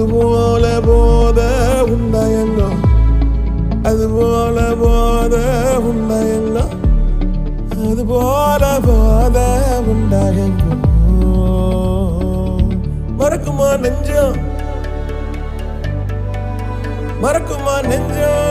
அதுபோல போத உண்டாயங்கோ அதுபோல போத உண்டாயங்கோ அதுபோல போத உண்டாயங்கோ மறக்குமா நெஞ்சம்? மறக்குமா நெஞ்சம்?